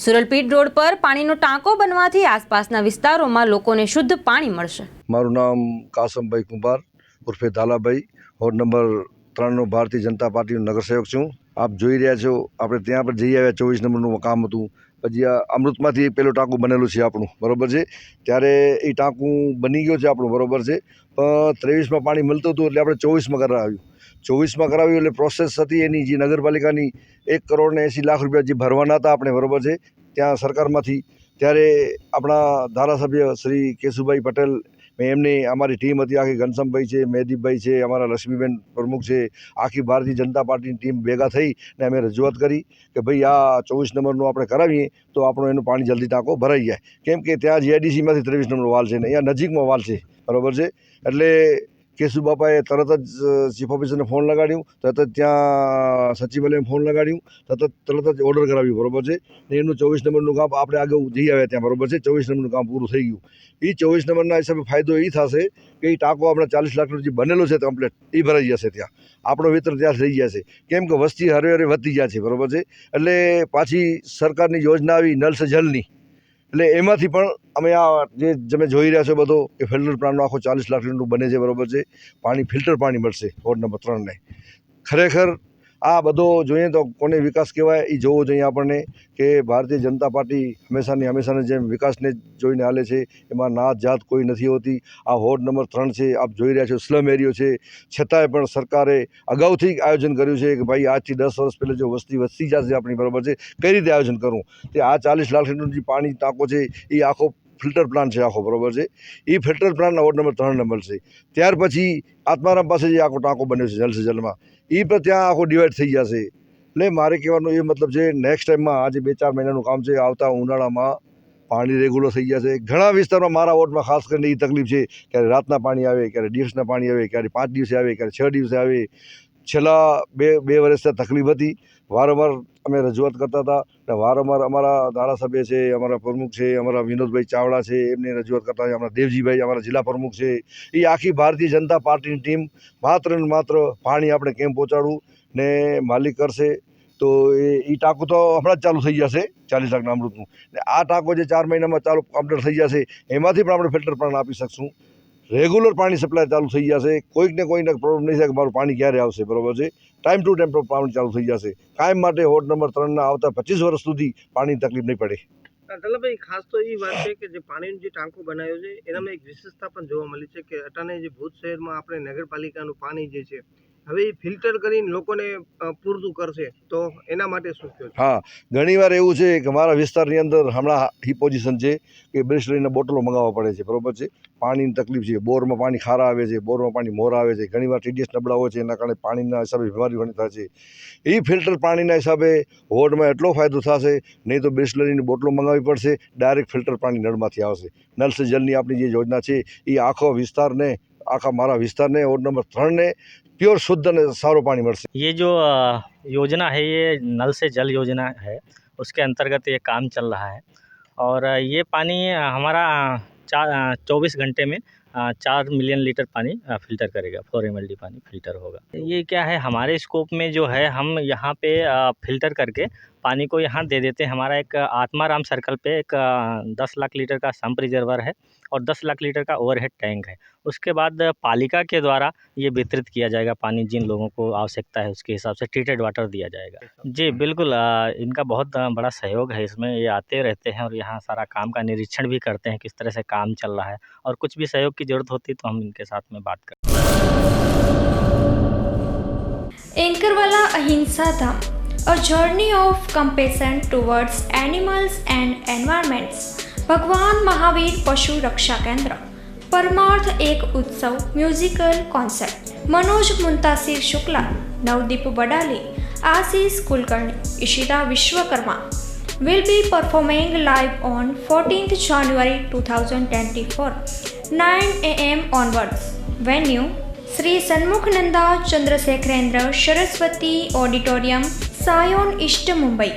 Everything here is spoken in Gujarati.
સુરલપીટ રોડ પર પાણીનો ટાંકો બનવાથી આસપાસના વિસ્તારોમાં લોકોને શુદ્ધ પાણી મળશે. મારું નામ કાસમભાઈ કુંભાર, ઉર્ફે ધાલાભાઈ. વોર્ડ નંબર ત્રણનો ભારતીય જનતા પાર્ટીનો નગરસેવક છું. આપ જોઈ રહ્યા છો, આપણે ત્યાં પર જઈ આવ્યા, ચોવીસ નંબરનું કામ હતું. પછી આ અમૃતમાંથી પેલું ટાંકું બનેલું છે આપણું, બરોબર છે? ત્યારે એ ટાંકું બની ગયું છે આપણું, બરોબર છે? પણ ત્રેવીસમાં પાણી મળતું હતું એટલે આપણે ચોવીસમાં કરાવ્યું. ચોવીસમાં કરાવ્યું એટલે પ્રોસેસ હતી એની. જે નગરપાલિકાની એક કરોડ ને એંસી લાખ રૂપિયા જે ભરવાના હતા આપણે, બરોબર છે? ત્યાં સરકારમાંથી. ત્યારે આપણા ધારાસભ્ય શ્રી કેશુભાઈ પટેલ, મેં એમની અમારી ટીમ હતી, આખી ઘનશ્યામભાઈ છે, મહેદીપભાઈ છે, અમારા લક્ષ્મીબેન પ્રમુખ છે, આખી ભારતીય જનતા પાર્ટીની ટીમ ભેગા થઈ ને અમે રજૂઆત કરી કે ભાઈ આ ચોવીસ નંબરનું આપણે કરાવીએ તો આપણું એનું પાણી જલ્દી ટાંકો ભરાઈ જાય. કેમ કે ત્યાં જીઆઈડીસીમાંથી ત્રેવીસ નંબર વાલ છે ને, અહીંયા નજીકમાં વાલ છે, બરાબર છે? એટલે કેશુ બાપાએ તરત જ ચીફ ઓફિસરને ફોન લગાડ્યું, તરત જ ત્યાં સચિવાલયને ફોન લગાડ્યું, તરત તરત જ ઓર્ડર કરાવ્યું, બરોબર છે? ને એનું ચોવીસ નંબરનું કામ આપણે આગળ જઈ આવ્યા ત્યાં, બરોબર છે? ચોવીસ નંબરનું કામ પૂરું થઈ ગયું. એ ચોવીસ નંબરના હિસાબે ફાયદો એ થશે કે એ ટાંકો આપણે ચાલીસ લાખનો જે બનેલો છે કમ્પ્લેટ એ ભરાઈ જશે ત્યાં. આપણો વિતર ત્યાં થઈ જશે કેમ કે વસ્તી હરે હરે વધતી જાય છે, બરોબર છે? એટલે પાછી સરકારની યોજના આવી નલ સે જલની એટલે એમાંથી પણ અમે આ જે તમે જોઈ રહ્યા છો બધો કે ફિલ્ટર પ્લાન્ટનો આખો ચાલીસ લાખ લીટરનું બને છે, બરોબર છે. પાણી ફિલ્ટર પાણી મળશે વોર્ડ નંબર ત્રણને ખરેખર આ બધો જોઈએ તો કોને વિકાસ કહેવાય એ જોવો જોઈએ આપણને કે ભારતીય જનતા પાર્ટી હંમેશાની હંમેશાની જેમ વિકાસને જોઈને હાલે છે. એમાં નાત જાત કોઈ નથી હોતી. આ વોર્ડ નંબર ત્રણ છે, આપ જોઈ રહ્યા છો, સ્લમ એરિયો છે. છતાંય પણ સરકારે અગાઉથી આયોજન કર્યું છે કે ભાઈ આજથી દસ વર્ષ પહેલાં જો વસ્તી વધતી જશે આપણી બરાબર છે, કઈ રીતે આયોજન કરવું? તે આ ચાલીસ લાખ લીટરનું જે પાણી ટાંકો છે, એ આખો ફિલ્ટર પ્લાન્ટ છે આખો, બરોબર છે? એ ફિલ્ટર પ્લાન્ટના વોર્ડ નંબર ત્રણ નંબર છે. ત્યાર પછી આત્મારામ પાસે જે આખો ટાંકો બન્યો છે જલ સે જલમાં એ પણ ત્યાં આખો ડિવાઈડ થઈ જશે એટલે મારે કહેવાનું એ મતલબ છે નેક્સ્ટ ટાઈમમાં આજે બે ચાર મહિનાનું કામ છે, આવતા ઉનાળામાં પાણી રેગ્યુલર થઈ જશે ઘણા વિસ્તારમાં મારા વોર્ડમાં ખાસ કરીને એ તકલીફ છે, ક્યારે રાતના પાણી આવે, ક્યારે દિવસના પાણી આવે, ક્યારે પાંચ દિવસે આવે, ક્યારે છ દિવસે આવે. છેલ્લા બે બે વર્ષથી તકલીફ હતી. વારંવાર અમે રજૂઆત કરતા હતા અને વારંવાર અમારા ધારાસભ્ય છે, અમારા પ્રમુખ છે, અમારા વિનોદભાઈ ચાવડા છે, એમને રજૂઆત કરતા અમારા દેવજીભાઈ, અમારા જિલ્લા પ્રમુખ છે. એ આખી ભારતીય જનતા પાર્ટીની ટીમ માત્ર ને માત્ર પાણી આપણે કેમ પહોંચાડવું ને માલિક કરશે તો એ એ ટાંકો તો હમણાં જ ચાલુ થઈ જશે, ચાલીસ લાખના અમૃતનું. ને આ ટાંકો જે ચાર મહિનામાં ચાલુ કમ્પ્લીટ થઈ જશે, એમાંથી પણ આપણે ફિલ્ટર પણ આપી શકશું. રેગ્યુલર પાણી સપ્લાય ચાલુ થઈ જશે. કોઈકને કોઈને પ્રોબ્લેમ નહીં થાય કે મારું પાણી ક્યારે આવશે, બરાબર છે? ટાઈમ ટુ ટાઈમ પાણી ચાલુ થઈ જશે. કાયમ માટે વોર્ડ નંબર ત્રણના આવતા પચીસ વર્ષ સુધી પાણીની તકલીફ નહીં પડે. દલાભાઈ ખાસ તો એ વાત છે કે જે પાણીનો જે ટાંકો બનાવ્યો છે, એનામાં એક વિશેષતા પણ જોવા મળી છે કે અટાણે જે ભુજ શહેરમાં આપણે નગરપાલિકાનું પાણી જે છે હવે એ ફિલ્ટર કરીને લોકોને પૂરતું કરશે, તો એના માટે શું કહો હા ઘણીવાર એવું છે કે મારા વિસ્તારની અંદર હમણાં હી પોઝિશન છે કે બ્રિસ્લરીના બોટલો મંગાવવા પડે છે, બરોબર છે? પાણીની તકલીફ છે, બોરમાં પાણી ખારા આવે છે, બોરમાં પાણી મોરા આવે છે ઘણીવાર ટીડીએસ નબળા હોય છે, એના કારણે પાણીના હિસાબે બીમારી ઘણી થાય છે. એ ફિલ્ટર પાણીના હિસાબે વોર્ડમાં એટલો ફાયદો થશે, નહીં તો બ્રિસ્લરીની બોટલો મંગાવવી પડશે ડાયરેક્ટ ફિલ્ટર પાણી નળમાંથી આવશે. નલ સે જલની આપણી જે યોજના છે એ આખો વિસ્તારને, આખા મારા વિસ્તારને, વોર્ડ નંબર ત્રણને प्योर शुद्ध सारो पानी मर ये जो योजना है, ये नल से जल योजना है, उसके अंतर्गत ये काम चल रहा है। और ये पानी हमारा चार चौबीस घंटे में चार मिलियन लीटर पानी फ़िल्टर करेगा, फोर एम पानी फ़िल्टर होगा। ये क्या है, हमारे स्कोप में जो है, हम यहाँ पे फ़िल्टर करके पानी को यहाँ दे देते हैं। हमारा एक आत्माराम सर्कल पे एक दस लाख लीटर का संप रिजर्वर है। और दस लाख लीटर का ओवरहेड टैंक है। उसके बाद पालिका के द्वारा ये वितरित किया जाएगा पानी जिन लोगों को आवश्यकता है उसके हिसाब से ट्रीटेड वाटर दिया जाएगा। जी, बिल्कुल इनका बहुत बड़ा सहयोग है इसमें। ये आते रहते हैं और यहाँ सारा काम का निरीक्षण भी करते हैं किस तरह से काम चल रहा है और कुछ भी सहयोग की ज़रूरत होती तो हम इनके साथ में बात करते एंकर वाला Ahimsa Dham a journey of compassion towards animals and environments Bhagwan Mahavir Pashu Raksha Kendra. પરમાર્થ એક ઉત્સવ musical concert Manoj Muntashir Shukla, Navdeep Badali Ashish Kulkarni, Ishita Vishwakarma. Will be performing live on 14th January 2024 9 am onwards. Venue Shri Shanmukhananda Chandrashekarendra Saraswati auditorium Sion East Mumbai